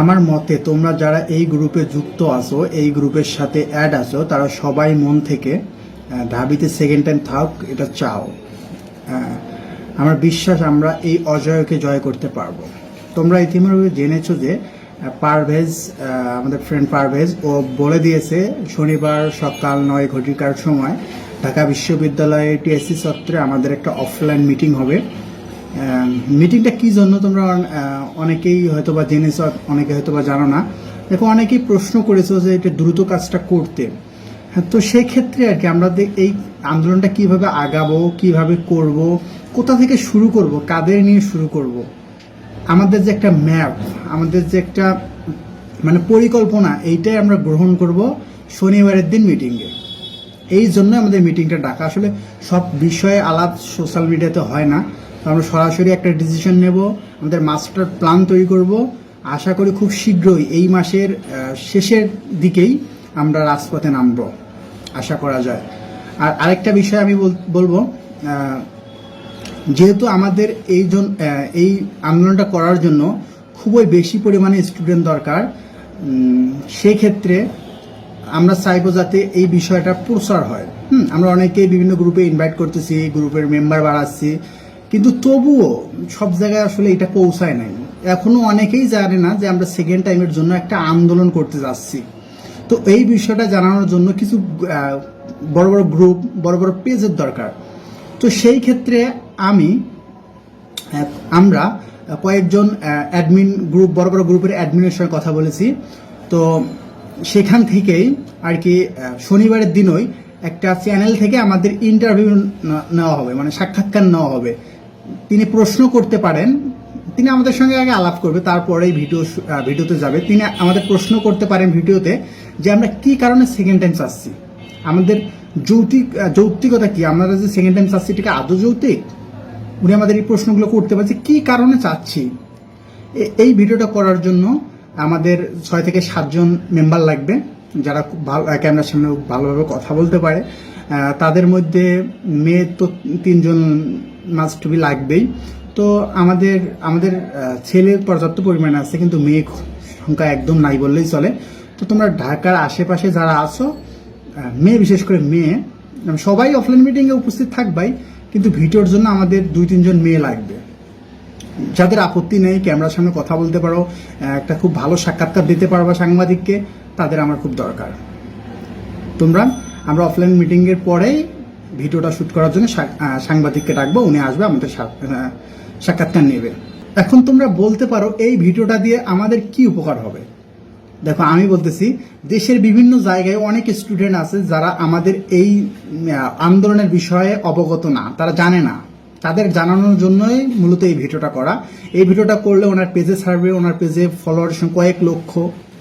আমার মতে তোমরা যারা এই গ্রুপে যুক্ত আছো, এই গ্রুপের সাথে অ্যাড আছো, তারা সবাই মন থেকে ঢাবিতে সেকেন্ড টাইম থাক, এটা চাও। আমার বিশ্বাস আমরা এই অজয়কে জয় করতে পারব। তোমরা ইতিমধ্যে জেনেছো যে পারভেজ আমাদের ফ্রেন্ড পারভেজ, ও বলে দিয়েছে, শনিবার সকাল নয় ঘটিকার সময় ঢাকা বিশ্ববিদ্যালয়ে টিএসসি সত্রে আমাদের একটা অফলাইন মিটিং হবে। মিটিংটা কি জন্য তোমরা অনেকেই হয়তো বা জেনেছ অনেকে হয়তো বা জানো না। দেখো অনেকেই প্রশ্ন করেছ যে এটা দ্রুত কাজটা করতে। হ্যাঁ, তো সেক্ষেত্রে আর কি আমরা এই আন্দোলনটা কীভাবে আগাবো কীভাবে করব কোথা থেকে শুরু করব কাদের নিয়ে শুরু করব? আমাদের যে একটা ম্যাপ আমাদের যে একটা মানে পরিকল্পনা এইটাই আমরা গ্রহণ করব শনিবারের দিন মিটিংয়ে এই জন্য আমাদের মিটিংটা ডাকা। আসলে সব বিষয়ে আলাপ সোশ্যাল মিডিয়াতে হয় না। আমরা সরাসরি একটা ডিসিশন নেব, আমাদের মাস্টার প্ল্যান তৈরি করব। আশা করি খুব শীঘ্রই এই মাসের শেষের দিকেই আমরা রাজপথে নামব। আশা করা যায়। আর আরেকটা বিষয় আমি বলব যেহেতু আমাদের এই এই আন্দোলনটা করার জন্য খুবই বেশি পরিমাণে স্টুডেন্ট দরকার সেক্ষেত্রে আমরা চাইব যাতে এই বিষয়টা প্রচার হয়। হুম, আমরা অনেকেই বিভিন্ন গ্রুপে ইনভাইট করতেছি গ্রুপের মেম্বার বাড়াচ্ছি। কিন্তু তবুও সব জায়গায় আসলে এটা পৌঁছায় নাই। এখনও অনেকেই জানে না যে আমরা সেকেন্ড টাইমের জন্য একটা আন্দোলন করতে যাচ্ছি। তো এই বিষয়টা জানানোর জন্য কিছু বড় বড় গ্রুপ বড় বড় পেজের দরকার। তো সেই ক্ষেত্রে আমি আমরা কয়েকজন অ্যাডমিন গ্রুপ বড় বড় গ্রুপের অ্যাডমিনের সঙ্গে কথা বলেছি। তো সেখান থেকেই আর কি শনিবারের দিনই একটা চ্যানেল থেকে আমাদের ইন্টারভিউ নেওয়া হবে মানে সাক্ষাৎকার নেওয়া হবে। তিনি প্রশ্ন করতে পারেন তিনি আমাদের সঙ্গে আগে আলাপ করবে তারপরেই ভিডিও ভিডিওতে যাবে। তিনি আমাদের প্রশ্ন করতে পারেন ভিডিওতে যে আমরা কি কারণে সেকেন্ড টাইম চাচ্ছি? আমাদের যৌক্তিক আহ, যৌক্তিকতা কি? আমরা যে সেকেন্ড টাইম চাচ্ছি এটাকে আদৌ যৌক্তিক? উনি আমাদের এই প্রশ্নগুলো করতে পারছে কি কারণে চাচ্ছি? এই ভিডিওটা করার জন্য আমাদের ছয় থেকে সাতজন মেম্বার লাগবে যারা খুব ভালো ক্যামেরার সামনে ভালোভাবে কথা বলতে পারে। তাদের মধ্যে মেয়ে তো তিনজন মাস্ট বি লাগবেই। তো আমাদের আমাদের আহ, ছেলে পর্যাপ্ত পরিমাণে আছে কিন্তু মেয়ে সংখ্যা একদম নাই বললেই চলে। তো তোমরা ঢাকার আশেপাশে যারা আছো মেয়ে বিশেষ করে মেয়ে সবাই অফলাইন মিটিংয়ে উপস্থিত থাকবাই কিন্তু ভিডিওর জন্য আমাদের দুই তিনজন মেয়ে লাগবে। যাদের আপত্তি নেই ক্যামেরার সামনে কথা বলতে পারো একটা খুব ভালো সাক্ষাৎকার দিতে পারবা সাংবাদিককে তাদের আমার খুব দরকার। তোমরা? আমরা অফলাইন মিটিংয়ের পরেই ভিডিওটা শ্যুট করার জন্য সাংবাদিককে ডাকবো, উনি আসবে, আমাদের সাক্ষাৎকার নেবে। এখন তোমরা বলতে পারো, এই ভিডিওটা দিয়ে আমাদের কি উপকার হবে? দেখো, আমি বলতেছি, দেশের বিভিন্ন জায়গায় অনেক স্টুডেন্ট আছে যারা আমাদের এই আন্দোলনের বিষয়ে অবগত না, তারা জানে না। তাদের জানানোর জন্যই মূলত এই ভিডিওটা করা। এই ভিডিওটা করলে ওনার পেজে ছাড়বে, ওনার পেজে ফলোয়ার কয়েক লক্ষ।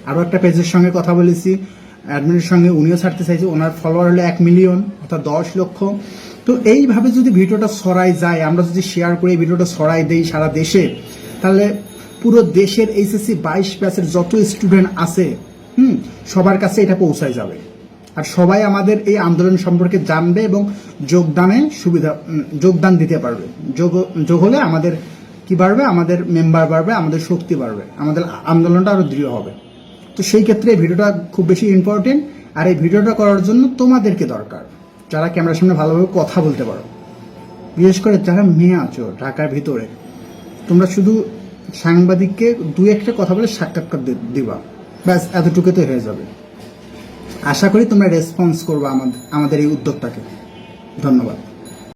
আরও একটা পেজের সঙ্গে কথা বলেছি। অ্যাডমিনের সঙ্গে উনিও ছাড়তে চাইছে, ওনার ফলোয়ার হলো এক মিলিয়ন অর্থাৎ দশ লক্ষ। তো এইভাবে যদি ভিডিওটা ছড়াই যায়, আমরা যদি শেয়ার করে এই ভিডিওটা ছড়াই দেই সারা দেশে, তাহলে পুরো দেশের এইচএসসি বাইশ ব্যাচের যত স্টুডেন্ট আছে, হুম, সবার কাছে এটা পৌঁছায় যাবে। আর সবাই আমাদের এই আন্দোলন সম্পর্কে জানবে এবং যোগদানে সুবিধা যোগদান দিতে পারবে। যোগ যোগ হলে আমাদের কি বাড়বে? আমাদের মেম্বার বাড়বে, আমাদের শক্তি বাড়বে। আমাদের আন্দোলনটা আরও দৃঢ় হবে। তো সেই ক্ষেত্রে এই ভিডিওটা খুব বেশি ইম্পর্টেন্ট আর এই ভিডিওটা করার জন্য তোমাদেরকে দরকার, যারা ক্যামেরার সামনে ভালোভাবে কথা বলতে পারো। বিশেষ করে যারা মেয়ে আছো ঢাকার ভিতরে, তোমরা শুধু সাংবাদিককে দু একটা কথা বলে সাক্ষাৎকার দিবা, ব্যাস এতটুকুতে হয়ে যাবে। আশা করি তোমরা রেসপন্স করবে আমাদের আমাদের এই উদ্যোগটাকে ধন্যবাদ।